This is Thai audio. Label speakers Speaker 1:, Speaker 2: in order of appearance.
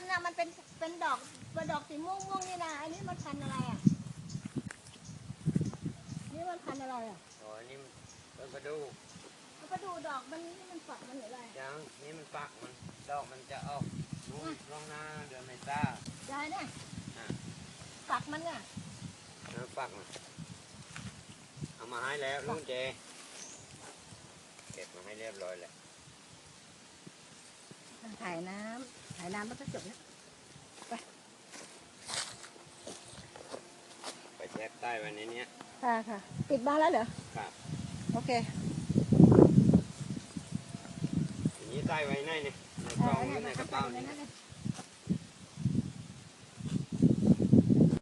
Speaker 1: น่ะมันเป็นเป็นดอกเป็นดอกสีม่วงม่วงนี่นะอันนี้มันพันธุ์อะไรอะนี่มันพันธุ์อะไรอะ
Speaker 2: อ๋อนี่มันเป็นกระดูก
Speaker 1: มันก็ดูดอกมันนี่มันฝักมันหรืออะไร
Speaker 2: ยังนี่มันปักมันดอกมันจะออกนู่นร่องหน้าเดือนเมษายา
Speaker 1: ยเนี่ย
Speaker 2: อะ
Speaker 1: ฝักมันเนี่ย
Speaker 2: แล้วปักมันเอามาให้แล้วลุงเจเก็บมาให้เรียบร้อยแล้ว
Speaker 1: ถ่ายน้ำ ถ่ายน้ำมันก็จบแล้ว
Speaker 2: ไปแช่ใต้ไว้ในเนี้ย
Speaker 1: ค่ะค่ะ ปิดบ้านแล้วเหรอ
Speaker 2: ครับ
Speaker 1: โอเค
Speaker 2: ทีนี้ใต้ไว้ในนี่ในกล่องหรือในกระเป๋านี่
Speaker 1: นั่นเลย